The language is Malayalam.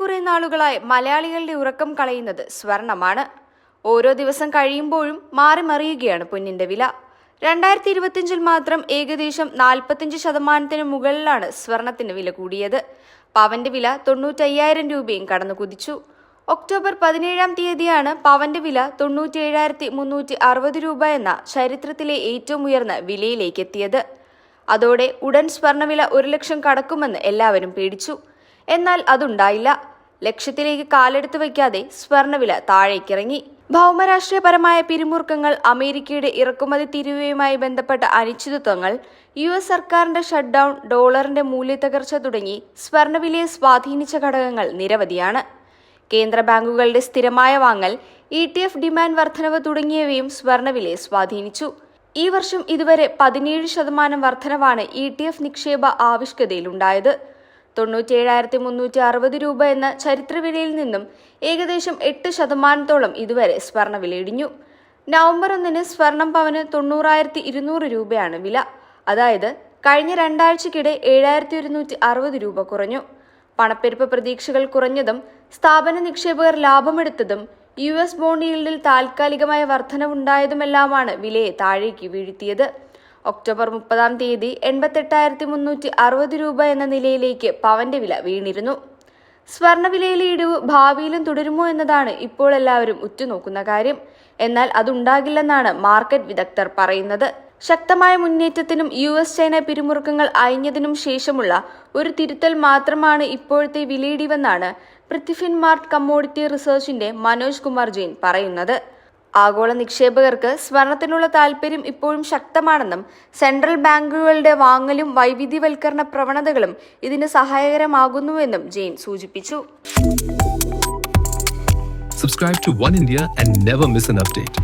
കുറെ നാളുകളായി മലയാളികളുടെ ഉറക്കം കളയുന്നത് സ്വർണമാണ്. ഓരോ ദിവസം കഴിയുമ്പോഴും മാറി മറിയുകയാണ് പൊന്നിന്റെ വില. രണ്ടായിരത്തി ഇരുപത്തിയഞ്ചിൽ മാത്രം ഏകദേശം നാൽപ്പത്തിയഞ്ച് ശതമാനത്തിന് മുകളിലാണ് സ്വർണത്തിന് വില കൂടിയത്. പവന്റെ വില തൊണ്ണൂറ്റയ്യായിരം രൂപയും കടന്നു കുതിച്ചു. ഒക്ടോബർ പതിനേഴാം തീയതിയാണ് പവന്റെ വില തൊണ്ണൂറ്റി ഏഴായിരത്തി മുന്നൂറ്റി അറുപത് രൂപ എന്ന ചരിത്രത്തിലെ ഏറ്റവും ഉയർന്ന വിലയിലേക്കെത്തിയത് അതോടെ ഉടൻ സ്വർണവില ഒരു ലക്ഷം കടക്കുമെന്ന് എല്ലാവരും പേടിച്ചു. എന്നാൽ അതുണ്ടായില്ല. ലക്ഷ്യത്തിലേക്ക് കാലെടുത്ത് വയ്ക്കാതെ സ്വർണവില താഴേക്കിറങ്ങി. ഭൗമരാഷ്ട്രീയപരമായ പിരിമുറുക്കങ്ങൾ അമേരിക്കയുടെ ഇറക്കുമതി തിരിവുമായി ബന്ധപ്പെട്ട അനിശ്ചിതത്വങ്ങൾ യു എസ് സർക്കാരിന്റെ ഷട്ട്ഡൌൺ ഡോളറിന്റെ മൂല്യത്തകർച്ച തുടങ്ങി സ്വർണവിലയെ സ്വാധീനിച്ച ഘടകങ്ങൾ നിരവധിയാണ്. കേന്ദ്ര ബാങ്കുകളുടെ സ്ഥിരമായ വാങ്ങൽ ഇ ടി എഫ് ഡിമാൻഡ് വർധനവ് തുടങ്ങിയവയും സ്വർണവിലയെ സ്വാധീനിച്ചു. ഈ വർഷം ഇതുവരെ പതിനേഴ് ശതമാനം വർധനവാണ് ഇ ടി എഫ് നിക്ഷേപ ആവശ്യകതയിലുണ്ടായത് തൊണ്ണൂറ്റിയേഴായിരത്തി മുന്നൂറ്റി അറുപത് രൂപ എന്ന ചരിത്രവിലയിൽ നിന്നും ഏകദേശം എട്ട് ശതമാനത്തോളം ഇതുവരെ സ്വർണവില ഇടിഞ്ഞു നവംബർ ഒന്നിന് സ്വർണം പവന് തൊണ്ണൂറായിരത്തി ഇരുന്നൂറ് രൂപയാണ് വില. അതായത് കഴിഞ്ഞ രണ്ടാഴ്ചക്കിടെ ഏഴായിരത്തി ഒരുന്നൂറ്റി അറുപത് രൂപ കുറഞ്ഞു. പണപ്പെരുപ്പ പ്രതീക്ഷകൾ കുറഞ്ഞതും സ്ഥാപന നിക്ഷേപകർ ലാഭമെടുത്തതും യു എസ് ബോണ്ട് താൽക്കാലികമായ വർധനവുണ്ടായതുമെല്ലാമാണ് വിലയെ താഴേക്ക് വീഴ്ത്തിയത്. ഒക്ടോബർ മുപ്പതാം തീയതി എൺപത്തെട്ടായിരത്തി മുന്നൂറ്റി അറുപത് രൂപ എന്ന നിലയിലേക്ക് പവന്റെ വില വീണിരുന്നു. സ്വർണവിലയിലെ ഇടിവ് ഭാവിയിലും തുടരുമോ എന്നതാണ് ഇപ്പോൾ എല്ലാവരും ഉറ്റുനോക്കുന്ന കാര്യം. എന്നാൽ അതുണ്ടാകില്ലെന്നാണ് മാർക്കറ്റ് വിദഗ്ധർ പറയുന്നത്. ശക്തമായ മുന്നേറ്റത്തിനും യു എസ് ചൈന പിരിമുറുക്കങ്ങൾ അയഞ്ഞതിനും ശേഷമുള്ള ഒരു തിരുത്തൽ മാത്രമാണ് ഇപ്പോഴത്തെ വിലയിടിവെന്നാണ് പൃഥ്വിൻ മാർട്ട് കമ്മോഡിറ്റി റിസർച്ചിന്റെ മനോജ് കുമാർ ജെയിൻ പറയുന്നത്. ആഗോള നിക്ഷേപകർക്ക് സ്വർണത്തിനുള്ള താൽപ്പര്യം ഇപ്പോഴും ശക്തമാണെന്നും സെൻട്രൽ ബാങ്കുകളുടെ വാങ്ങലും വൈവിധ്യവൽക്കരണ പ്രവണതകളും ഇതിന് സഹായകരമാകുന്നുവെന്നും ജെയിൻ സൂചിപ്പിച്ചു Subscribe to One India and never miss an update.